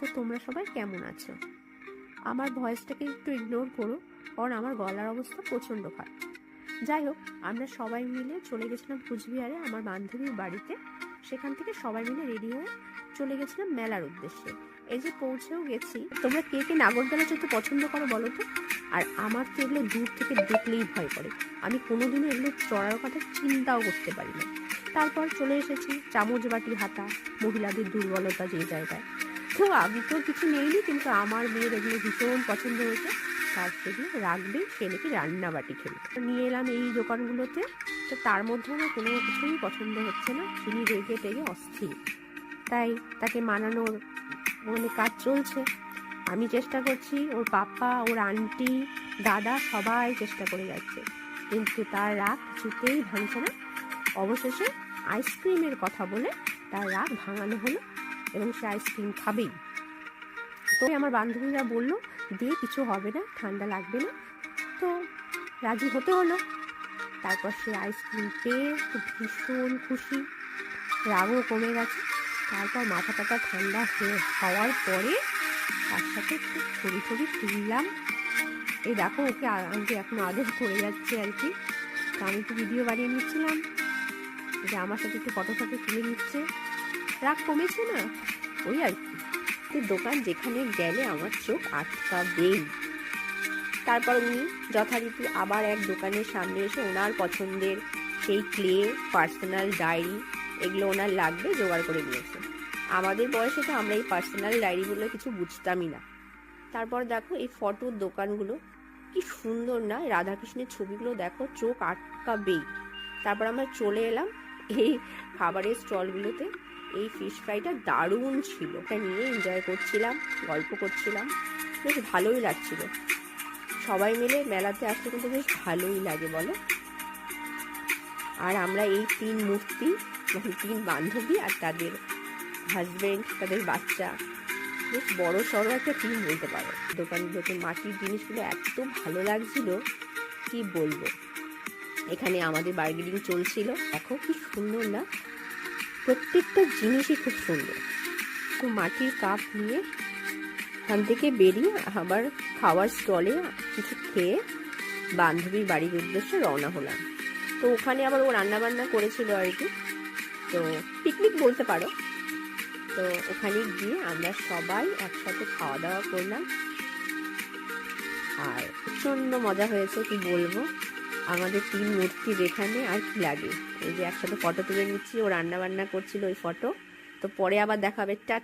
তো তোমরা সবাই কেমন আছো? আমার ভয়েসটাকে একটু ইগনোর করো, কারণ আমার গলার অবস্থা প্রচণ্ড খারাপ। যাই হোক, আমরা সবাই মিলে চলে গেছিলাম কুচবিহারে আমার বান্ধবীর বাড়িতে। সেখান থেকে সবাই মিলে রেডি হয়ে চলে গেছিলাম মেলার উদ্দেশ্যে। এই যে পৌঁছেও গেছি। তোমরা কে কে নাগরদোলা চড়তে পছন্দ করো বলো তো? আর আমার তো এগুলো দূর থেকে দেখলেই ভয় করে। আমি কোনোদিনও এগুলো চড়ার কথা চিন্তাও করতে পারি না। তারপর চলে এসেছি চামচ বাটি হাতা মহিলাদের দুর্বলতা যে জায়গায়। তো আমি তো কিছু নেইনি, কিন্তু আমার মেয়ের এগুলো ভীষণ পছন্দ হয়েছে। তার সেগুলো রাখবে সে নাকি রান্নাবাটি খেলে। তো নিয়ে এলাম এই দোকানগুলোতে। তো তার মধ্যে আমার কোনো কিছুই পছন্দ হচ্ছে না। তিনি রেগে টেগে অস্থির। তাই তাকে মানানোর মানে কাজ চলছে। আমি চেষ্টা করছি ওর পাপ্পা, ওর আন্টি, দাদা সবাই চেষ্টা করে যাচ্ছে। কিন্তু তার রাগ কিছুতেই ভাঙছে না। অবশেষে আইসক্রিমের কথা বলে তার রাগ ভাঙানো হলো। এবং সে আইসক্রিম খাবেই। তো আমার বান্ধবীরা বলল দিয়ে কিছু হবে না, ঠান্ডা লাগবে না। তো রাজি হতে হলো। তারপর সে আইসক্রিম পেয়ে তো ভীষণ খুশি। রাগও কমে গেছে। তারপর মাথা টাথা ঠান্ডা হয়ে হওয়ার পরে তার সাথে একটু ছবি ছবি তুললাম। এই দেখো, ওকে আ- আমি এখন আদর করে যাচ্ছে আর কি। তো আমি একটু ভিডিও বানিয়ে নিচ্ছিলাম। যে আমার সাথে একটু ফটো ফটো তুলে নিচ্ছে। রাগ কমেছে না? ওই আর কি। তো দোকান যেখানে গেলে আমার চোখ আটকাবেই। তারপর উনি যথারীতি আবার এক দোকানের সামনে এসে ওনার পছন্দের সেই ক্লে, পার্সোনাল ডায়েরি, এগুলো ওনার লাগবে জোগাড় করে নিয়েছে। আমাদের বয়সে তো আমরা এই পার্সোনাল ডায়েরিগুলো কিছু বুঝতামই না। তারপর দেখো এই ফটোর দোকানগুলো, কি সুন্দর না? রাধাকৃষ্ণের ছবিগুলো দেখো, চোখ আটকাবেই। তারপর আমরা চলে এলাম এই খাবারের স্টলগুলোতে। এই ফিশ ফ্রাইটা দারুণ ছিল। এটা নিয়ে এনজয় করছিলাম, গল্প করছিলাম। বেশ ভালোই লাগছিল। সবাই মিলে মেলাতে আসতে কিন্তু বেশ ভালোই লাগে, বলো? আর আমরা এই তিন মূর্তি মানে তিন বান্ধবী আর তাদের হাজবেন্ড তাদের বাচ্চা, বেশ বড় সড়ো একটা টিম বলতে পারো। দোকানগুলোতে মাটির জিনিসগুলো এত ভালো লাগছিল, কি বলব? এখানে আমাদের বার্গেনিং চলছিল। দেখো কি সুন্দর না? প্রত্যেকটা জিনিসই খুব সুন্দর। তো মাটির কাপ নিয়ে ওখান থেকে বেরিয়ে আবার খাওয়ার স্টলে কিছু খেয়ে বান্ধবীর বাড়ির উদ্দেশ্যে রওনা হলাম। তো ওখানে আবার ও রান্না বান্না করেছিল আর কি। তো পিকনিক বলতে পারো। তো ওখানে গিয়ে আমরা সবাই একসাথে খাওয়া দাওয়া করলাম। আর প্রচণ্ড মজা হয়েছে, কি বলব? আমাদের তিন মূর্তি যেখানে আর কি লাগে? এই যে একসাথে ফটো তুলে নিচ্ছি, ও রান্না বান্না করছিল ওই ফটো তো পরে আবার দেখাবে টাটা